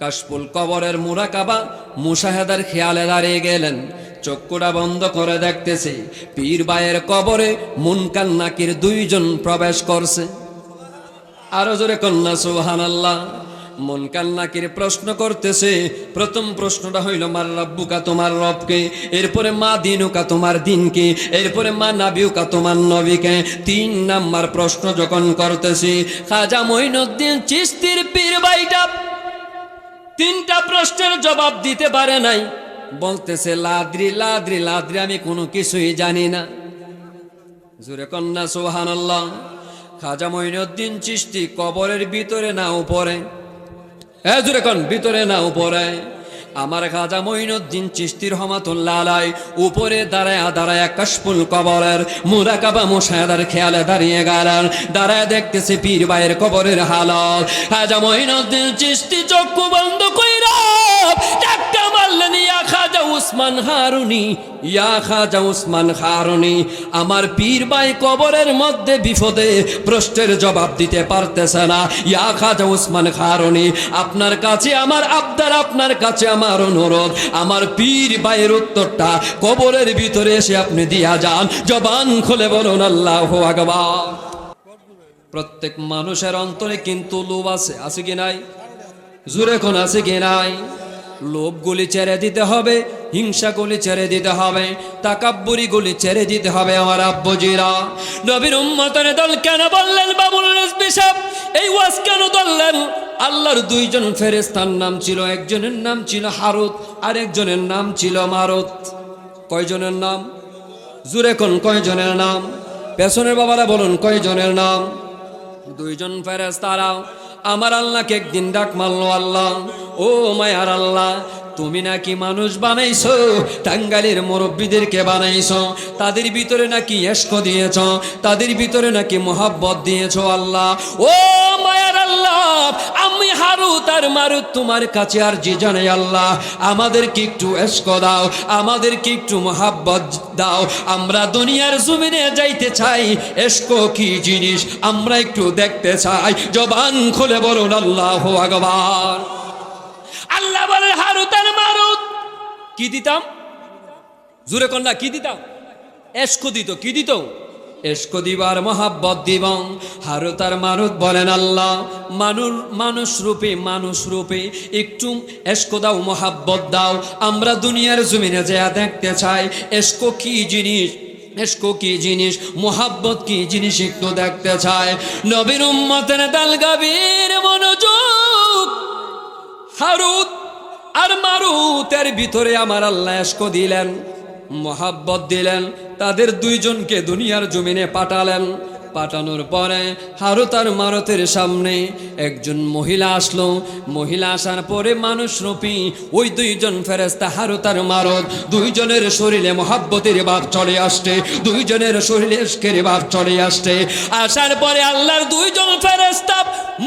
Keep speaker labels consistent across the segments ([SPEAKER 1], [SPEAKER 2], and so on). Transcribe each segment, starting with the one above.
[SPEAKER 1] কাশফুল কবরের মুরাকাবা মুশাহেদার খেয়ালে দাঁড়িয়ে গেলেন। চক্ষুটা বন্ধ করে দেখতেছে, পীর বায়ের কবরে মুনকান নাকির দুইজন প্রবেশ করছে। আরও জোরে কন্যা সুহান আল্লাহ মন কান্নাকির প্রশ্ন করতেছে, প্রথম প্রশ্নটা হইল, মার রব্বুকা তোমার রবকে, এরপরে মা দিনুকা তোমার দিনকে, এরপরে মা নাবিউকা তোমার নবীকে। তিন নাম্বার প্রশ্ন যখন করতেছে, খাজা মঈনুদ্দিন চিস্তির পীর বাইটা তিনটা প্রশ্নের জবাব দিতে পারে নাই। বলতেছে, লাদ্রি লাদ্রি লাদ্রি, আমি কোনো কিছুই জানি না। জুরে কন্যা সোহান আল্লাহ খাজা মঈনুদ্দিন চিষ্টি কবরের ভিতরে না উপরে। হ্যাঁ জুরে কন, ভিতরে না উপরে। আমার খাজা মঈনুদ্দিন চিস্তির হমাতুল্লাহ আলাই উপরে দাঁড়ায় দাঁড়ায় কাশফুল কবরের মুরাকাবা মুশাহাদার খেয়ালে দাঁড়িয়ে গেলেন। দাঁড়ায় দেখতেছি পীর ভাইয়ের কবরের হালত খাজা মঈনুদ্দিন চিস্তি চক্ষু বন্ধ কইরা ডাক্কা মারলেন, ইয়া খাজা উসমান হারুনি ইয়া খাজা উসমান হারুনি আমার পীর ভাই কবরের মধ্যে বিপদে প্রশ্নের জবাব দিতে পারতেছে না। ইয়া খাজা উসমান হারুনি আপনার কাছে আমার আবদার, আপনার কাছে আমার অনুরোধ। আমার পীর ভাইয়ের উত্তরটা কবরের ভিতরে এসে আপনি দিয়া যান। জবান খুলে বলুন, আল্লাহ আকবার। প্রত্যেক মানুষের অন্তরে কিন্তু লোভ আছে। আছে কি নাই? জোরে কোন আছে কি নাই? লোভগুলি ছেড়ে দিতে হবে হিংসাগুলি ছেড়ে দিতে হবে, তাকাব্বুরি গুলি ছেড়ে দিতে হবে আমার আব্বজিরা। নবীর উম্মতের দল কেন বললেন, বাবুল রেজবি সাহেব? এই ওয়াজ কেন ধরলেন? আল্লাহর দুইজন ফেরেস্তার নাম ছিল, একজনের নাম ছিল হারুত আর একজনের নাম ছিল মারুত। কয়জনের নাম? জুরে কোন কয়জনের নাম? পেছনের বাবারা বলুন, কয়জনের নাম? দুইজন ফেরেস তারাও আমার আল্লাহকে একদিন ডাক মারলো আল্লাহ। ও মায়ার আল্লাহ তুমি নাকি মানুষ বানাইছো? টাঙ্গালির মুরব্বীদেরকে বানাইছো? তাদের ভিতরে নাকি এস্ক দিয়েছ? তাদের ভিতরে নাকি মোহাব্বত দিয়েছ আল্লাহ? ও মায়ার আল্লাহ, আমি হারুত তার মারু তোমার কাছে আর যে জানে আল্লাহ। আমাদেরকে একটু এস্ক দাও, আমাদেরকে একটু মোহাব্বত দাও। আমরা দুনিয়ার জমিনে যাইতে চাই এস্ক কি জিনিস? আমরা একটু দেখতে চাই। জবান খুলে বলুন আল্লাহ আকবার। আল্লাহ বলে হারুত মারুত। কি দিতাম? জুরে কন্যা কি দিতাম? এস্ক দিত, কি দিত? এস্ক দিবার মহাব্বত দিবং। হারুত আর মারুত বলেন আল্লাহ, মানুষ মানুষ রূপে মানুষ রূপে একটু এস্ক দাও, মহাব্বত দাও। আমরা দুনিয়ার জমিনে যা দেখতে চাই এস্ক কি জিনিস? এসকো কি জিনিস? মোহাব্বত কি জিনিস একটু দেখতে চায় নবীর উম্মতের দাল গাভীর মনোযোগ হারুত আর মারুতের ভিতরে আমার আল্লাহ এস্ক দিলেন, মোহাব্বত দিলেন, তাদের দুইজনকে দুনিয়ার জমিনে পাঠালেন। পাঠানোর পরে হারুত আর মারতের সামনে একজন মহিলা আসলো। মহিলা আসার পরে মানুষ রূপী, ওই দুইজন ফেরেস্তা হারুত আর মারত। দুইজনের শরীরে মহাব্বতের ভাব চলে আসছে, দুইজনের শরীরে এসকের ভাব চলে আসছে। আসার পরে আল্লাহর দুইজন ফেরেস্তা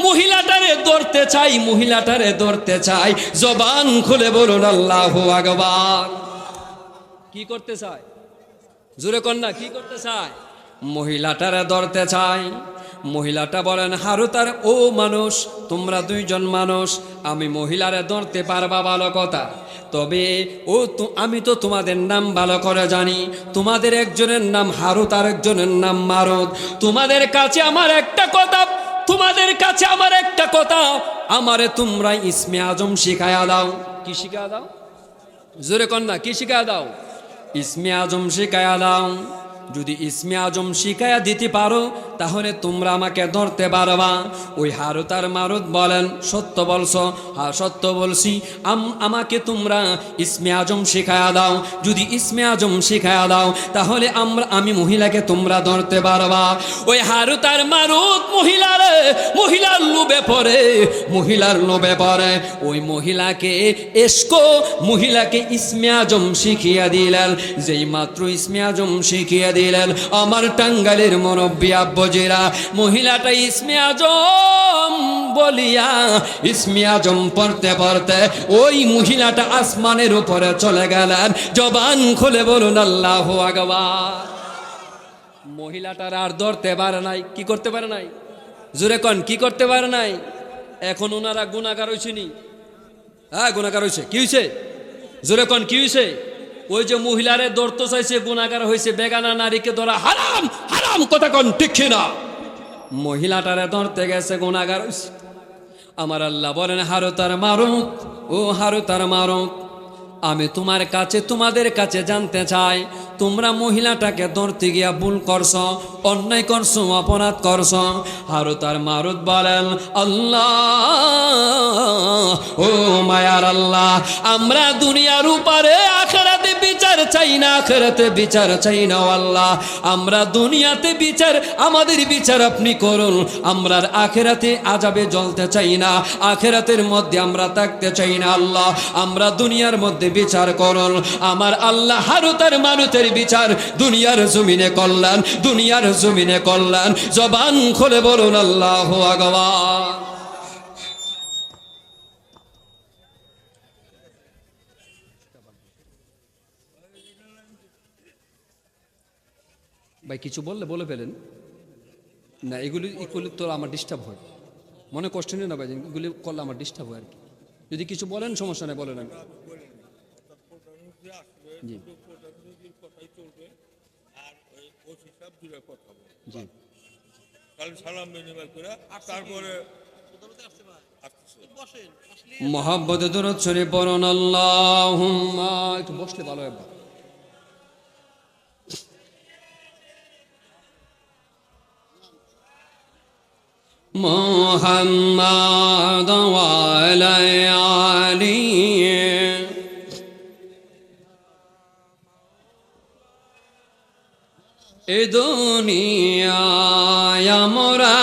[SPEAKER 1] মহিলাটারে ধরতে চাই, মহিলাটারে ধরতে চাই। জবান খুলে বলুন, আল্লাহ আগবার কি করতে চায়? জোরে কন্যা কি করতে চায়? মহিলাটারে ধরতে চাই। মহিলাটা বলেন, হারুতার, ও মানুষ, তোমরা দুইজন মানুষ, আমি মহিলারে ধরতে পারবা ভালো কথা। তবে ও তো, আমি তো তোমাদের নাম ভালো করে জানি। তোমাদের একজনের নাম হারুত আর একজনের নাম মারুত। তোমাদের কাছে আমার একটা কথা, তোমাদের কাছে আমার একটা কথা, আমারে তোমরা ইসমে আজম শিখায়া দাও। কি শিখায়া দাও? জোরে কন্যা, কি শিখায়া দাও? ইসমে আজম শিখায়া দাও। যদি ইসমে আজম শিখায়া দিতে পারো, তাহলে তোমরা আমাকে ধরতে পারবা। ওই হারুতার মারুত বলেন, সত্য বলছো? হ্যাঁ সত্য বলছি। আম- আমাকে তোমরা ইসমে আজম শিখায়া দাও। যদি ইসমে আজম শিখায়া দাও, তাহলে আমরা, আমি মহিলাকে তোমরা ধরতে পারবা। ওই হারুতার মারুত মহিলার মহিলার লোভে পড়ে, মহিলার লোভে পড়ে। ওই মহিলাকে এসকো, মহিলাকে ইসমে আজম শিখিয়া দিলেন। যেই মাত্র ইসমে আজম শিখিয়া দিলেন আমার টাঙ্গালের মুরব্বী আব্বজিরা মহিলাটা ইসমে আজম বলিয়া, ইসমে আজম পড়তে পড়তে ওই মহিলাটা আসমানের উপরে চলে গেলেন। জবান খুলে বলুন, আল্লাহ আগবার মহিলাটার আর ধরতে পারে নাই, কি করতে পারে নাই? জোরে কন, কি করতে পারে নাই? এখন ওনারা গুণাগার হয়েছিনি হ্যাঁ গুণাগার হয়েছে কি হয়েছে জোরে কন, কি হয়েছে ওই যে মহিলারে দৌড়তে চাইছে, গুণাগার হয়েছে বেগানা নারীকে ধরা, হারাম হারাম কথা কন, ঠিক না মহিলাটারে ধরতে গেছে, গুণাগার হয়েছে আমার আল্লাহ বলেন হারো তার মারুক ও হারো তার মারুক আমি তোমার কাছে, তোমাদের কাছে জানতে চাই, তোমরা মহিলাটাকে ধরতে গিয়া ভুল করছ, অন্যায় করছ, অপরাধ করছ? হারু তার মারুত বলেন, আল্লাহ, ও মায়ার আল্লাহ, আমরা দুনিয়ার উপরে চাই না, আখেরাতে বিচার চাই না, আল্লাহ। আমরা দুনিয়াতে বিচার, আমাদের বিচার আপনি করুন। আমরা আখেরাতে আজাবে জ্বলতে চাই না, আখেরাতের মধ্যে আমরা থাকতে চাই না, আল্লাহ। আমরা দুনিয়ার মধ্যে বিচার করুন। আমার আল্লাহ হারুতার মানুতের বিচার। দুনিয়ার জমিনে কল্যাণ, দুনিয়ার জমিনে কল্যাণ। জবান খুলে বলুন, আল্লাহ আগবান ভাই কিছু বললে বলে ফেলেন। না এগুলি এগুলি তো আমার ডিস্টার্ব হয়। মনে কষ্ট নিয়ে না ভাই এগুলি করলে আমার ডিস্টার্ব হয় আর কি। যদি কিছু বলেন সমস্যা নেই বলেন আমি। জি। জি। মোহাম্মদ শরীফ পড়ুন আল্লাহুম্মা। একটু বসলে ভালো হবে মোহাম্মদ আলী এ দুনিয়ায় আমরা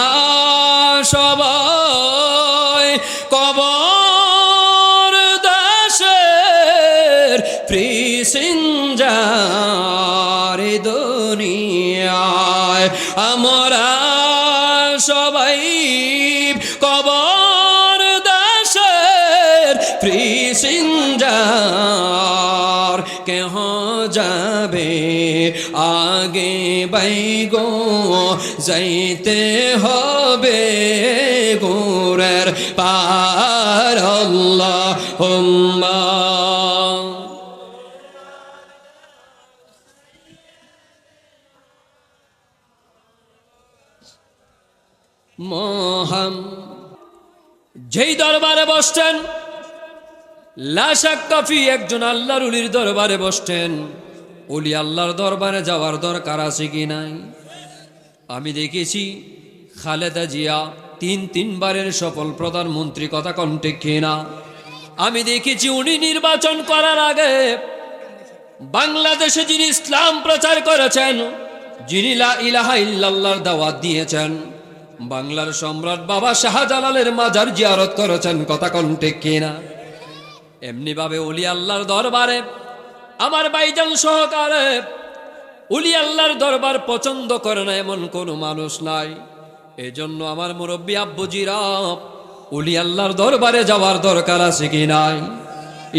[SPEAKER 1] সবাই কবর দাসের প্রিসিঞ্জার। দুনিয়ায় আমরা যাইতে হবে গোরের পার মহাম যেই দরবারে বসছেন লাশাক কাফি একজন আল্লাহর উলির দরবারে বসছেন উলি আল্লাহর দরবারে যাওয়ার দরকার আছে কি নাই? আমি দেখেছি খালেদা জিয়া তিন তিনবারের সফল প্রধানমন্ত্রী কথা কণ্ঠে কিনা আমি দেখেছি উনি নির্বাচন করার আগে বাংলাদেশে যিনি ইসলাম প্রচার করেছেন, যিনি ইলাহা ইল্লাল্লাহর দাওয়াত দিয়েছেন, বাংলার সম্রাট বাবা শাহজালালের মাজার জিয়ারত করেছেন কথা কণ্ঠে কিনা এমনি ভাবে উলি আল্লাহর দরবারে, আমার বাইজান সহকারে উলি আল্লাহর দরবার পছন্দ করে না এমন কোনো মানুষ নাই। এজন্য আমার মুরব্বী আব্বুজিরা, উলি আল্লাহর দরবারে যাওয়ার দরকার আছে কি নাই?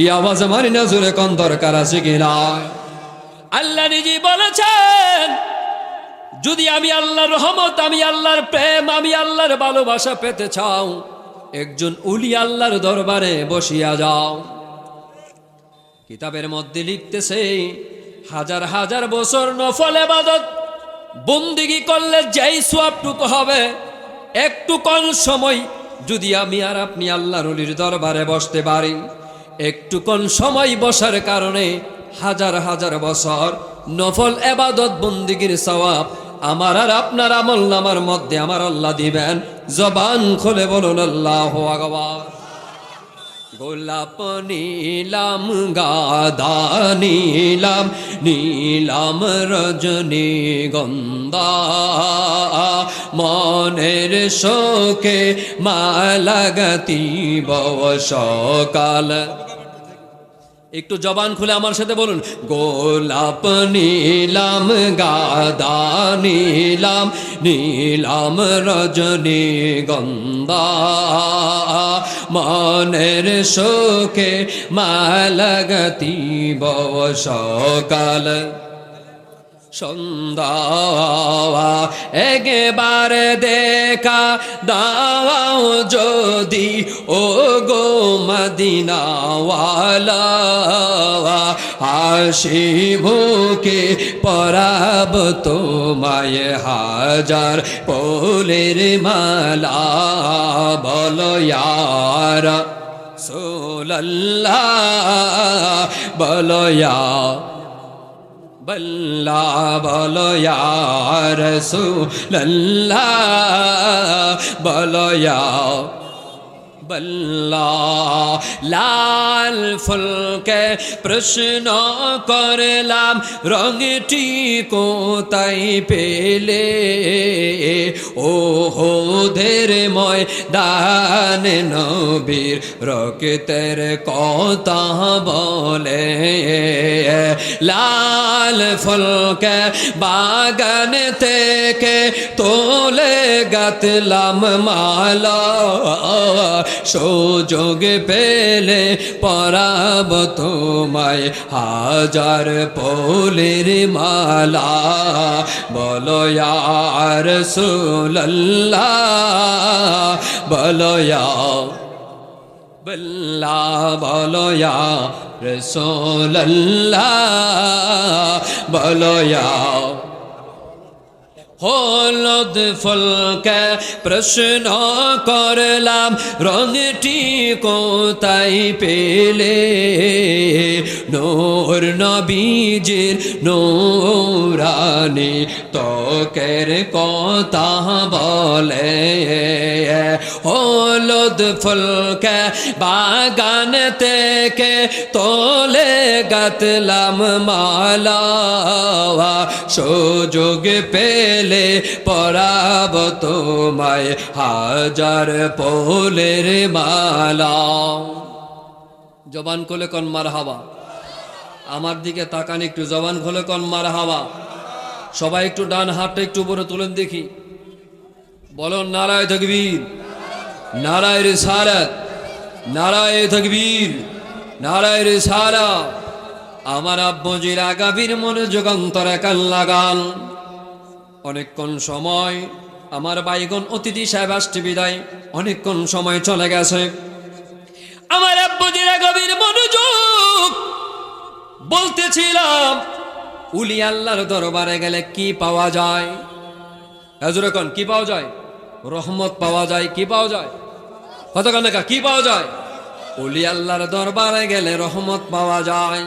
[SPEAKER 1] এই আওয়াজ মারি না জোরে কোন দরকার আছে কি নাই? আল্লাহ নিজে বলেছেন, যদি আমি আল্লাহর রহমত, আমি আল্লাহর প্রেম, আমি আল্লাহর ভালোবাসা পেতে চাও, একজন উলি আল্লাহর দরবারে বসিয়া যাও। কিতাবের মধ্যে লিখতেছে হাজার হাজার বছর নফল এবাদত বন্দিগি করলে যেই সোয়াবটুকু হবে, একটু কম সময় যদি আমি আর আপনি আল্লাহর অলির দরবারে বসতে পারি। একটু কম সময় বসার কারণে হাজার হাজার বছর নফল এবাদত বন্দিগির সওয়াব আমার আর আপনার আমল নামার মধ্যে আমার আল্লাহ দিবেন। জবান খুলে বলুন, আল্লাহ আগবার গোলাপ নীলাম গাদা নীলাম নীলাম রজনী গন্দা মনের শোকে মালাগতি বව সকাল। একটু জবান খুলে আমার সাথে বলুন। গোলাপ নীলাম, গাদা নীলাম নীলাম রজনী গন্দা মনের শোকে মালগতি বসকাল সকাল। সন্ধ্যা একবার দেখা দাও যদি ও গো মদিনাওয়ালা হাসি মুখে পরাব তোমায় হাজার পোলের মালা, বলো ইয়ার সোল্লাহ বলো বল্লা বলো রসু লল্লা বলো বল্লা লাল ফুলকে প্রশ্ন করলাম, রঙটি কোথায় পেলে? ও হোদের ময় দান নবীর রক্তের কথা বলে। লাল ফুলকে বাগান থেকে তোলে গাতলাম মালা। সুযোগ পেলে পরাব তোমায় হাজার পোলের মালা। বলো ইয়ার সুল্লাহ বলো বল্লা বলো রসোল্লাহ বলো হলদ ফলকে প্রশ্ন করলাম রঙটি কোথায় পেলে? নোর নবীজির নোরানি তকের কথা বলে। ফুলকে বাগান থেকে তোলে গাতলাম মালা সুযোগ পেলে পরাব তোমায় হাজার পোলের মালা। জবান কোলে কন মার হাওয়া আমার দিকে তাকান একটু, জবান খোলে কন মার হাওয়া সবাই একটু ডান হাতটা একটু উপরে তুলেন দেখি। বলো নারায় তকবীর। নারায় রে সারাত নারায় তকবীর, নারায় রে সারা আমার আব্বজির আগাবীর মনে যোগান্তরে লাগান অনেকক্ষণ সময় আমার বাইগন অতিথি সাহেব আসতে বিদায়। অনেকক্ষণ সময় চলে গেছে। আমার আব্বজির আগাবীর মনোযোগ বলতেছিলাম, উলি আল্লাহর দরবারে গেলে কি পাওয়া যায়? হাজুরে কন কি পাওয়া যায়? রহমত পাওয়া যায়, কি পাওয়া যায়? কতক্ষণ দেখা কি পাওয়া যায়? উলি আল্লাহর দরবারে গেলে রহমত পাওয়া যায়।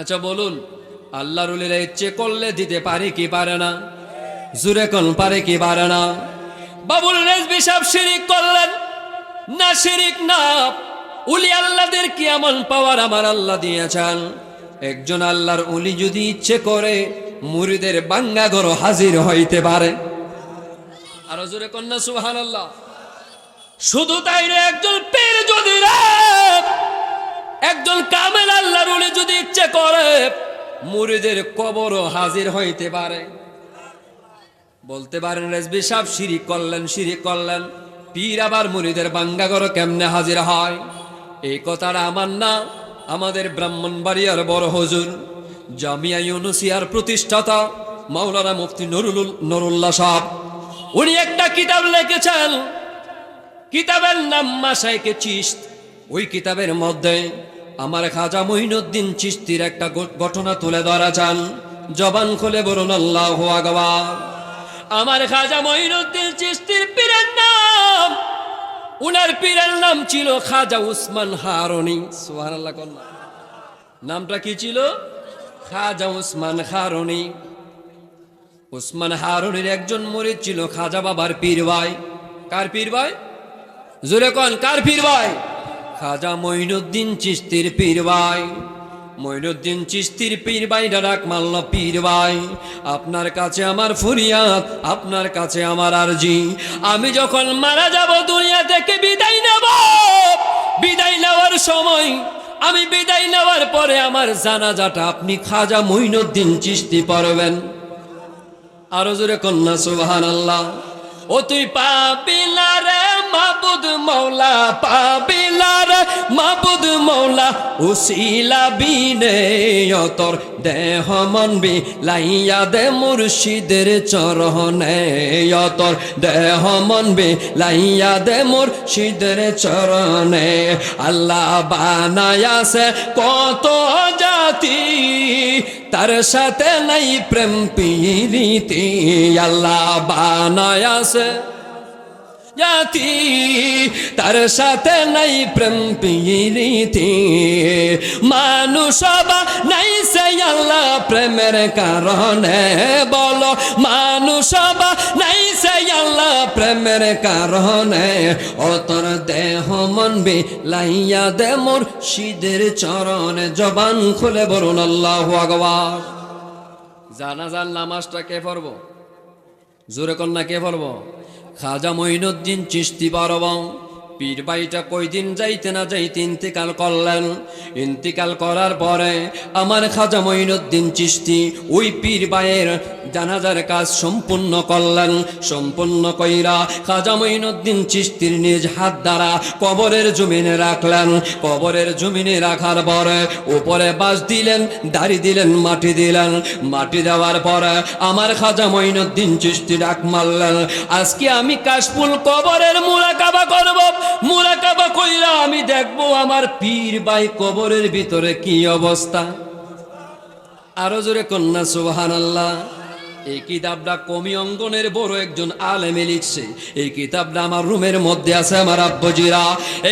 [SPEAKER 1] আচ্ছা বলুন, আল্লাহর উলিরা ইচ্ছে করলে দিতে পারে কি পারে না? জুরে কোন পারে কি পারে না? বাবুল রেজবি সাহেব শিরিক করলেন। না শিরিক, না উলি আল্লাহদের কি এমন পাওয়ার আমার আল্লাহ দিয়েছেন? একজন আল্লাহর উলি যদি ইচ্ছে করে, মুরিদের বাঙ্গা ঘর হাজির হইতে পারে। আরও জোরে কন্যা সুহান আল্লাহ শুধু তাই একজন পীর যদি একজন কামেল আল্লাহর উলি যদি ইচ্ছে করে, মুরিদের কবরও হাজির হইতে পারে। বলতে পারেন, রেজবি সাহেব, শিরিক করলেন শিরিক করলেন। পীর আবার মুরিদের বাঙ্গাগর কেমনে হাজির হয়? এই কথাটা আমার না, আমাদের ব্রাহ্মণবাড়িয়ার বড় হজুর, জামিয়া ইউনুসিয়ার প্রতিষ্ঠাতা মাওলানা মুফতি নরুল, নুরুল্লাহ সাহেব। উনি একটা কিতাব লিখেছেন। কিতাবের নাম মাসাইকে চিস্ত ওই কিতাবের মধ্যে আমার খাজা মহিনুদ্দিন চিস্তির একটা ঘটনা তুলে ধরা চান জবান খুলে বলুন, আল্লাহ আমার খাজা মহিনুদ্দিন চিস্তির পীরের নাম। উনার পীরের নাম ছিল খাজা উসমান হারনি। আল্লাহ নামটা কি ছিল? খাজা উসমান হারনি। উসমান হারুনের একজন মরে ছিল খাজা বাবার পীর ভাই কার পীর ভাই জোরে কন, কার পীর ভাই খাজা মঈনুদ্দিন চিস্তির পীর ভাই মঈনুদ্দিন চিস্তির পীর ভাই ডাক মাল্ল পীর ভাই আপনার কাছে আমার ফুরিয়াদ, আপনার কাছে আমার আরজি। আমি যখন মারা যাব, দুনিয়া থেকে বিদায় নেব। বিদায় নেওয়ার সময়, আমি বিদায় নেওয়ার পরে আমার জানাজাটা আপনি খাজা মঈনুদ্দিন চিস্তি পড়বেন। আরও জোরে কন্যা সুহান আল্লাহ ও তুই পাবিলা রে মাবুদ মৌলা পাবিলা মাবুদ মৌলা উসিলা বিনে অতর দেহ মন বি লাইয়া দে মুর্শিদের চরণে অতর দেহ মন বি লাইয়া দে মুর্শিদের চরণে। আল্লাহ বানায়াছে কত জাতি, তার সাথে নাই প্রেম পিরিতি। আল্লাহ বানায়াছে জাতি, তার সাথে নাই প্রেম পিরিতি। মানুষ নাই সে আল্লাহ প্রেমের কারণে। বলো মানুষ নাই সে আল্লাহ প্রেমের কারণে। অতর দেহ মন বি লাইয়া দে মোর শীদের চরণে। জবান খুলে বলুন, আল্লাহ আকবার। জানাজার নামাজটা কে পড়ব? জোরে কন্যা, কে পড়ব? খাজা মঈনুদ্দিন চিস্তি বারবং পীর বাড়িটা কয়দিন যাইতে না যাইতে ইন্তিকাল করলেন। ইন্তিকাল করার পরে আমার খাজা মঈনুদ্দিন চিস্তি ওই পীর বায়ের জানাজার কাজ সম্পূর্ণ করলেন। সম্পূর্ণ কইরা খাজা মঈনুদ্দিন চিস্তির নিজ হাত দ্বারা কবরের জমিনে রাখলেন। কবরের জমিনে রাখার পরে উপরে বাস দিলেন, দাড়ি দিলেন, মাটি দিলেন। মাটি দেওয়ার পরে আমার খাজা মঈনুদ্দিন চিস্তি ডাক মারলেন, আজকে আমি কাশফুল কবরের মুরাকাবা করব। মুরাকাবা কইরা আমি দেখব আমার পীর বাই কবরের ভিতরে কি অবস্থা। আরও জোরে কন্যা সুবহান আল্লাহ এই কিতাবটা কমি অঙ্গনের বড় একজন আলেমে লিখছে। এই কিতাবটা আমার রুমের মধ্যে আছে আমার আব্বজিরা।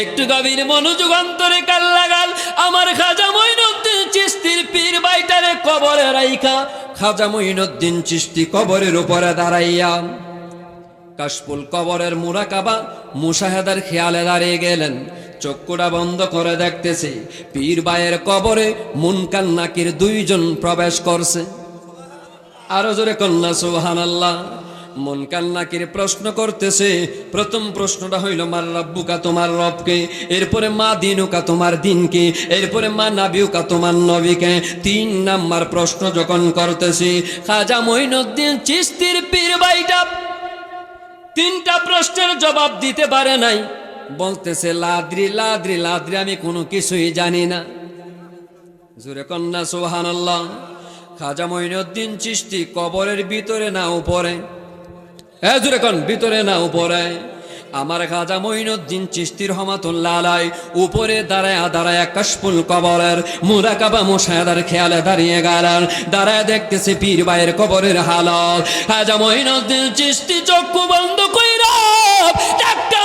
[SPEAKER 1] একটু গভীর মনোযোগ, অন্তরে কাল লাগাল আমার খাজা মঈনুদ্দিন চিস্তির পীর বাইটারে কবরে রাইখা। খাজা মঈনুদ্দিন চিস্তি কবরের উপরে দাঁড়াইয়া কাশফুল কবরের মুরাকাবা মুশাহেদার খেয়ালে দাঁড়িয়ে গেলেন। চক্ষুটা বন্ধ করে দেখতেছে, পীর বায়ের কবরে মুনকান নাকির দুইজন প্রবেশ করছে। আরও জোরে কন্যা সুহান আল্লাহ মনকান নাকির প্রশ্ন করতেছে, প্রথম প্রশ্নটা হইল, মার রব্বুকা তোমার রবকে, এরপরে মা দিনুকা তোমার দিনকে, এরপরে মা নাবিউকা তোমার নবীকে। তিন নাম্বার প্রশ্ন যখন করতেছি, খাজা মঈনুদ্দিন চিস্তির পীর বাইটা তিনটা প্রশ্নের জবাব দিতে পারে নাই। বলতেছে, লাদ্রি লাদ্রি লাদ্রি, আমি কোনো কিছুই জানি না। জুরে কন্যা সোহান খাজা মঈনুদ্দিন চিস্তি কবরের ভিতরে না উপরে? হ্যাঁ জুরে কন, ভিতরে না উপরে? আমার খাজা মঈনুদ্দিন চিস্তির হমাতুল্লাহ আলাই উপরে দাঁড়ায় দাঁড়ায় কাশফুল কবরের মুরাকাবা মুশাহাদার খেয়ালে দাঁড়িয়ে গেলেন। দাঁড়ায় দেখতেছে পীর ভাইয়ের কবরের হালত খাজা মঈনুদ্দিন চিস্তি চক্ষু বন্ধ কইরা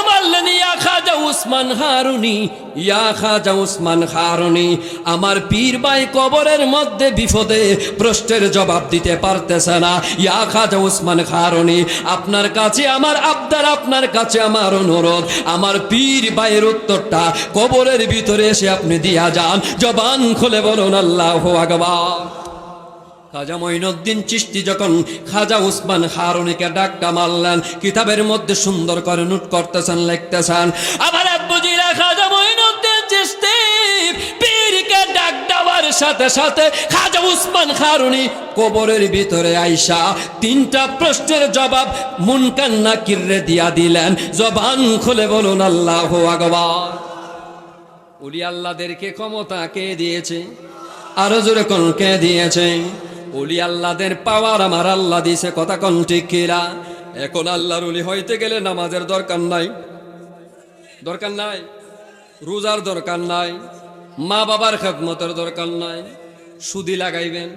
[SPEAKER 1] মারলেন, ইয়া খাজা উসমান হারুনি, ইয়া খাজা উসমান হারুনি, আমার পীর ভাই কবরের মধ্যে বিপদে প্রশ্নের জবাব দিতে পারতেছে না। ইয়া খাজা উসমান হারুনি, আপনার কাছে আমার আবদার, আপনার কাছে আমার অনুরোধ, আমার পীর ভাইয়ের উত্তরটা কবরের ভিতরে এসে আপনি দিয়া যান। জবান খুলে বলুন, আল্লাহ আকবার। খাজা মঈনুদ্দিন চিস্তি যখন খাজা উসমান হারুনিকে ডাক্কা মারলেন, কিতাবের মধ্যে সুন্দর করে নোট করতেছেন, লিখতেছেন, আমার আব্বুজিরা খাজা মঈনুদ্দিন চিস্তি পীরকে ডাক দেওয়ার সাথে সাথে খাজা উসমান হারুনি কবরের ভিতরে আইসা তিনটা প্রশ্নের জবাব মুনকান নাকিরে দিয়া দিলেন। জবান খুলে বলুন, আল্লাহ আকবার। উলি আল্লাহদেরকে ক্ষমতা কে দিয়েছে? আরও জোরে কোন কে দিয়েছে? উলি আল্লাহদের পাওয়ার আমার আল্লাহ দিয়েছে, কথা কোন ঠিক কিরা এখন আল্লাহর উলি হইতে গেলে নামাজের দরকার নাই। দরকার নাই? রোজার দরকার নাই? মা বাবার খেদমতের দরকার নাই। সুদি লাগাইবেন।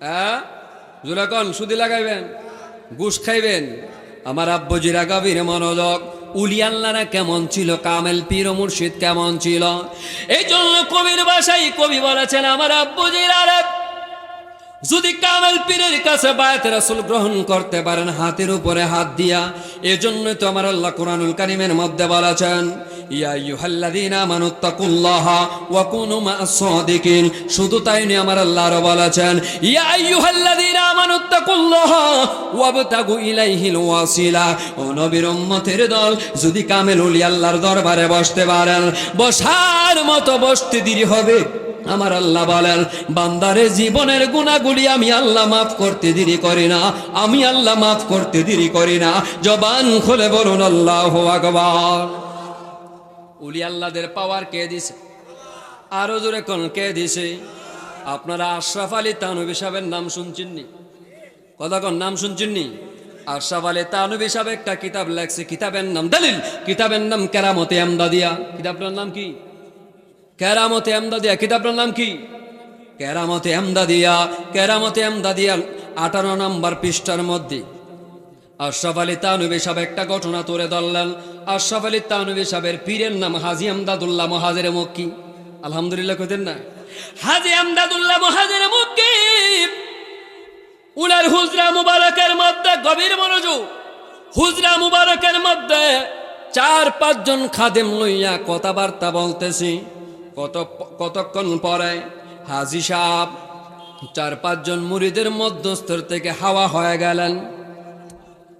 [SPEAKER 1] হ্যাঁ? সুদি লাগাইবেন। গুস খাইবেন। আমার আব্বজিরা গভীর মনোযোগ। উলিয়াল্লারা কেমন ছিল? কামেল পীর মুর্শিদ কেমন ছিল? এই জন্য কবির বাসায় কবি বলেছেন, আমার আব্বজিরা যদি কামেল পীরের কাছে বায়াত রাসূল গ্রহণ করতে পারেন হাতের উপরে হাত দিয়া এজন্য তো আমার আল্লাহ কোরআনুল কারীমের মধ্যে বলেছেন শুধু তাই নয়, আমার আল্লাহ আরও বলেছেন দল, যদি কামেল আল্লাহর দরবারে বসতে পারেন, বসার মতো বসতে দেরি হবে। আমার আল্লাহ বলেন, বান্দারে জীবনের গুণাগুলি আমি আল্লাহ মাফ করতে দেরি করি না, আমি আল্লাহ মাফ করতে দেরি করি না। জবান খুলে বলুন, আল্লাহ আকবার। উলি আল্লাহদের পাওয়ার কে দিছে? আরও জোরে কোন কে দিছে? আপনারা আশরাফ আলী তানবী সাহেবের নাম শুনছেননি? কোন, নাম শুনছেননি? আশরাফ আলী তানবী সাহেব একটা কিতাব লেখছে, কিতাবের নাম দলিল, কিতাবের নাম কেরামতে আমদাদিয়া। কিতাবটার নাম কি? কেরামতে আমদাদিয়া, কিতাবটার নাম কি? কেরামতে আমদাদিয়া কেরামতে আমদাদিয়া, আঠারো নম্বর পৃষ্ঠার মধ্যে। আশরাফ আলী তানবী সাহেব একটা ঘটনা তুলে ধরলেন। আশরাফ আলী তানবী সাহেবের পীরের নাম হাজি আমদাদুল্লাহ মহাজের মক্কি। আলহামদুলিল্লাহ কইতেন না? হাজি আমদাদুল্লাহ মহাজের মক্কি। উনার হুজরা মুবারকের মধ্যে গভীর মনোযোগ। হুজরা মুবারকের মধ্যে চার পাঁচজন খাদেম লইয়া কথাবার্তা বলতেছি। কত কতক্ষণ পরে হাজি সাহেব চার পাঁচজন মুরিদের মধ্যস্থর থেকে হাওয়া হয়ে গেলেন।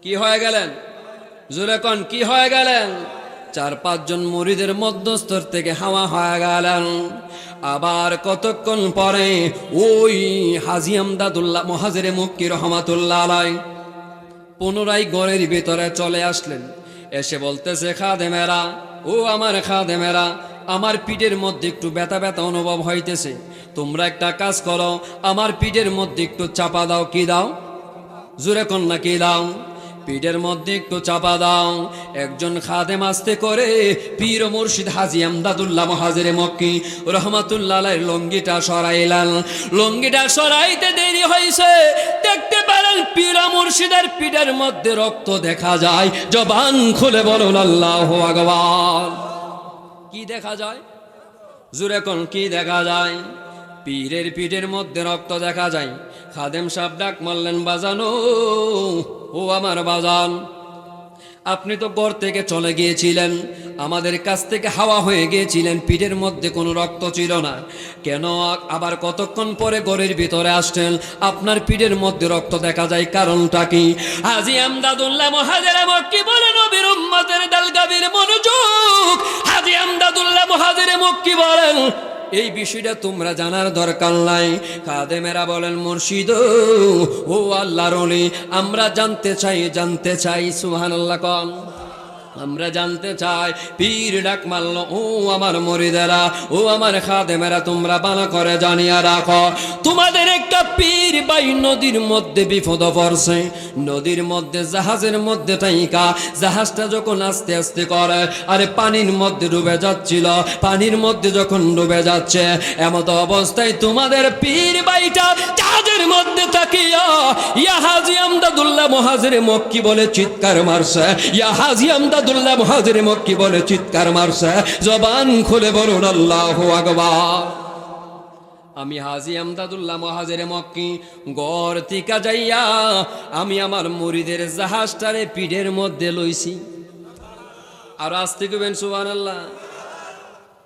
[SPEAKER 1] কি হয়ে গেলেন? জুলেকন কি হয়ে গেলেন? চার পাঁচজন মুরিদের মধ্যস্থর থেকে হাওয়া হয়ে গেলেন। আবার কতক্ষণ পরে ওই হাজি আমদাদুল্লাহ মহাজের মুক্কি রহমাতুল্লাহ আলাই পুনরায় ঘরের ভিতরে চলে আসলেন। এসে বলতেছে, খাদেমেরা, ও আমার খাদেমেরা আমার পিঠের মধ্যে একটু ব্যথা ব্যথা অনুভব হইতেছে। তোমরা একটা কাজ করো, আমার পিঠের মধ্যে একটু চাপা দাও, কি দাও? জুরে কন্যা কি দাও? পিঠের মধ্যে একটু চাপা দাও। একজন খাদেম আসতে করে, পীর মুর্শিদ হাজি আমদাদুল্লাহ মহাজের মক্কি, রহমাতুল্লাহ লঙ্গিটা সরাইলাল লঙ্গিটা সরাইতে দেরি হয়েছে দেখতে পারেন পীর মুর্শিদের পিঠের মধ্যে রক্ত দেখা যায়। জবান খুলে বলুন, আল্লাহ ভগবান কি দেখা যায়? জুরে কোন কি দেখা যায়? পীরের পিঠের মধ্যে রক্ত দেখা যায়। খাদেম সাহেব ডাক মারলেন, বাজানো, ও আমার বাজান, আপনি তো ঘর থেকে চলে গিয়েছিলেন। আমাদের কাছ থেকে হাওয়া হয়ে গিয়েছিলেন পিঠের মধ্যে কোনো রক্ত ছিল না। কেন আবার কতক্ষণ পরে ঘরের ভিতরে আসছেন? আপনার পিঠের মধ্যে রক্ত দেখা যায় কারণটা কি? হাজি আমদাদুল্লাহ মহাজের মক্কি বলে উম্মতের দালগাবির মনোযোগ। হাজি আমদাদুল্লাহ মহাজের মক্কি বলেন, এই বিষয়টা তোমরা জানার দরকার নাই। কাদেমেরা বলেন, মুর্শিদ, ও আল্লাহর আমরা জানতে চাই জানতে চাই সুহানুল্লাহ কন। আমরা জানতে চাই, পীর ডাক মারল, ও আমার মরিদেরা, ও আমার খাদেমেরা, তোমরা বানা করে জানিয়া রাখো। তোমাদের একটা পীর বাই নদীর মধ্যে বিপদ পড়ছে। নদীর মধ্যে, জাহাজের মধ্যে টাইকা জাহাজটা যখন আস্তে আস্তে করে, আরে পানির মধ্যে ডুবে যাচ্ছিল, পানির মধ্যে যখন ডুবে যাচ্ছে, এমত অবস্থায় তোমাদের পীর বাইটা জাহাজের মধ্যে তাকিয়া, ইয়া হাজি আমদাদুল্লাহ, মহাজের মক্কি বলে চিৎকার মারছে, ইয়া হাজি আমদাদুল্লাহ মহাজের মক্কি বলে চিৎকার মারছে। জবান খুলে বলুন, আল্লাহ আকবার। আমি হাজি আমদাদুল্লাহ মহাজের মক্কি, গড় টিকা যাইয়া আমি আমার মুরিদের জাহাজটারে পিঠের মধ্যে লইছি। আর আসতে কবেন সুহান আল্লাহ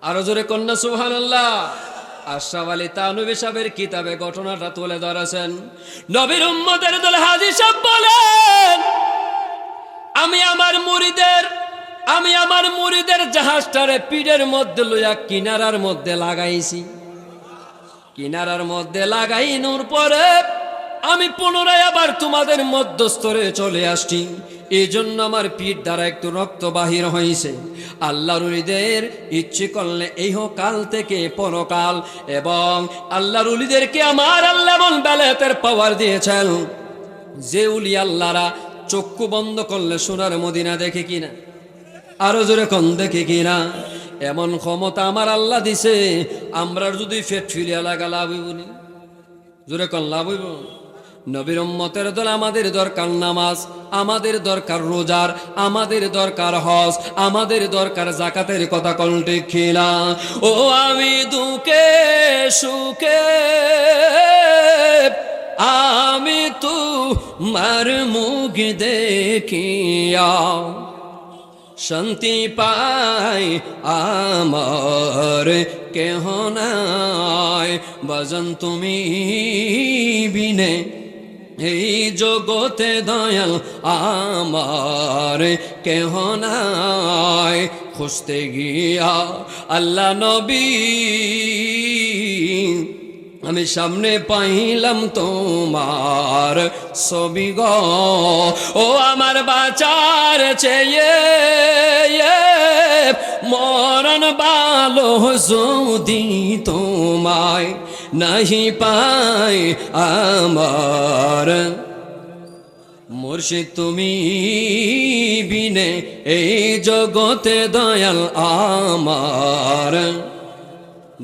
[SPEAKER 1] আরও জোরে কন্যা সুহান আল্লাহ আশরাফ আলী তানবী সাহেবের কিতাবে ঘটনাটা তুলে ধরেছেন। নবীর উম্মতের দল হাজি সাহেব বলেন আমি আমার মুরিদের আমি আমার মুরিদের জাহাজটারে পিঠের মধ্যে লইয়া কিনারার মধ্যে লাগাইছি। কিনারার মধ্যে লাগাইনোর পরে আমি পুনরায় আবার তোমাদের মধ্যস্থরে চলে আসছি। এই জন্য আমার পিঠ দ্বারা একটু রক্ত বাহির হয়েছে আল্লাহর উলিদের ইচ্ছে করলে এই কাল থেকে পরকাল, এবং আল্লাহর উলিদেরকে আমার আল্লাহ এমন পাওয়ার দিয়েছেন। যে উলি আল্লাহরা চক্ষু বন্ধ করলে সোনার মদিনা দেখে কিনা? আরও জোরে কন, দেখে কিনা? এমন ক্ষমতা আমার আল্লাহ দিছে আমরা যদি ফেট ফিরিয়া লাগা লাভ হইব নি? জোরে কন, লাভ হইব? নবীর উম্মতের দল আমাদের দরকার নামাজ, আমাদের দরকার রোজার, আমাদের দরকার হজ, আমাদের দরকার জাকাতের কথা ঠিক খিলা ও আমি দুকে সুখে আমি তু মার মুখ দেখিয়া শান্তি পাই আমার কেহ নাই। বাজন তুমি বিনে, এই জগতে দয়াল আমার কেহ নাই। খুঁজতে গিয়া আল্লাহ নবী আমি সামনে পাইলাম তোমার ছবি গ। ও আমার বাচার চেয়ে মরণ বালো যদি তোমায় নাহি পাই আমার। মুর্শিদ তুমি বিনে এই জগতে দয়াল আমার।